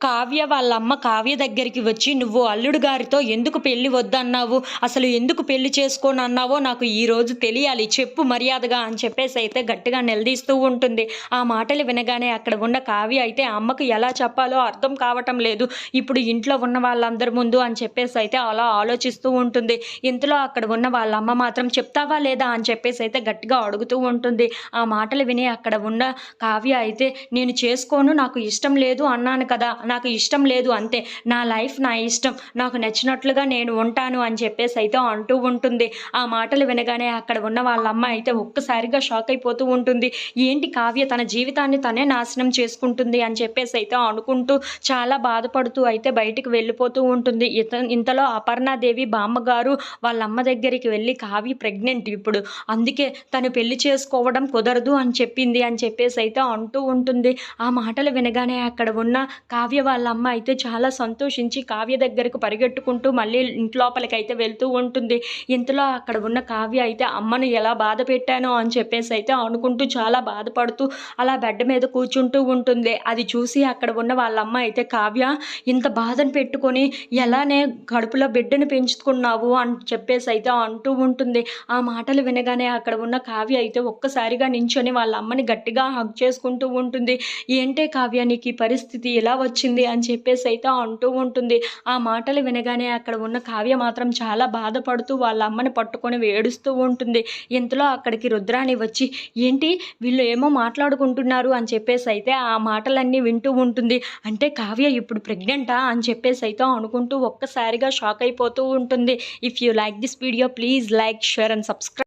కావ్య వాళ్ళ అమ్మ కావ్య దగ్గరికి వచ్చి నువ్వు అల్లుడు గారితో ఎందుకు పెళ్ళి వద్దన్నావు? అసలు ఎందుకు పెళ్ళి చేసుకోను అన్నావో నాకు ఈ రోజు తెలియాలి. చెప్పు మర్యాదగా అని చెప్పేసి అయితే గట్టిగా నిలదీస్తూ ఉంటుంది. ఆ మాటలు వినగానే అక్కడ ఉన్న కావ్య అయితే అమ్మకు ఎలా చెప్పాలో అర్థం కావటం లేదు. ఇప్పుడు ఇంట్లో ఉన్న వాళ్ళందరి ముందు అని చెప్పేసి అయితే అలా ఆలోచిస్తూ ఉంటుంది. ఇంతలో అక్కడ ఉన్న వాళ్ళ అమ్మ మాత్రం చెప్తావా లేదా? అని చెప్పేసి అయితే గట్టిగా అడుగుతూ ఉంటుంది. ఆ మాటలు విని అక్కడ ఉన్న కావ్య అయితే నేను చేసుకోను నాకు ఇష్టం లేదు అన్నాను కదా. నాకు ఇష్టం లేదు అంతే. నా లైఫ్ నా ఇష్టం. నాకు నచ్చినట్లుగా నేను ఉంటాను అని చెప్పేసి అయితే అంటూ ఉంటుంది. ఆ మాటలు వినగానే అక్కడ ఉన్న వాళ్ళ అమ్మ అయితే ఒక్కసారిగా షాక్ అయిపోతూ ఉంటుంది. ఏంటి కావ్య తన జీవితాన్ని తనే నాశనం చేసుకుంటుంది అని చెప్పేసి అయితే అనుకుంటూ చాలా బాధపడుతూ అయితే బయటికి వెళ్ళిపోతూ ఉంటుంది. ఇత ఇంతలో అపర్ణాదేవి బామ్మగారు వాళ్ళ అమ్మ దగ్గరికి వెళ్ళి కావ్య ప్రెగ్నెంట్ ఇప్పుడు. అందుకే తను పెళ్ళి చేసుకోవడం కుదరదు అని చెప్పింది అని చెప్పేసి అయితే అంటూ ఉంటుంది. ఆ మాటలు వినగానే అక్కడ ఉన్న కావ్య వాళ్ళ అమ్మ అయితే చాలా సంతోషించి కావ్య దగ్గరకు పరిగెట్టుకుంటూ మళ్ళీ ఇంట్లోపలికి అయితే వెళ్తూ ఉంటుంది. ఇంతలో అక్కడ ఉన్న కావ్య అయితే అమ్మను ఎలా బాధ పెట్టానో అని చెప్పేసి అయితే అనుకుంటూ చాలా బాధపడుతూ అలా బెడ్ మీద కూర్చుంటూ ఉంటుంది. అది చూసి అక్కడ ఉన్న వాళ్ళ అమ్మ అయితే కావ్య ఇంత బాధను పెట్టుకొని ఎలానే కడుపులో బిడ్డను పెంచుకున్నావు అని చెప్పేసి అయితే అంటూ ఉంటుంది. ఆ మాటలు వినగానే అక్కడ ఉన్న కావ్య అయితే ఒక్కసారిగా నించొని వాళ్ళ అమ్మని గట్టిగా హగ్ చేసుకుంటూ ఉంటుంది. ఏంటే కావ్య నీకు ఈ పరిస్థితి ఎలా వచ్చింది అని చెప్పేసి అయితే అంటూ ఉంటుంది. ఆ మాటలు వినగానే అక్కడ ఉన్న కావ్య మాత్రం చాలా బాధపడుతూ వాళ్ళ అమ్మని పట్టుకొని ఏడుస్తూ ఉంటుంది. ఇంతలో అక్కడికి రుద్రాణి వచ్చి ఏంటి? వీళ్ళు ఏమో మాట్లాడుకుంటున్నారు అని చెప్పేసి అయితే ఆ మాటలన్నీ వింటూ ఉంటుంది. అంటే కావ్య ఇప్పుడు ప్రెగ్నెంటా అని చెప్పేసి అయితే అనుకుంటూ ఒక్కసారిగా షాక్ అయిపోతూ ఉంటుంది. If you like this video please like share and subscribe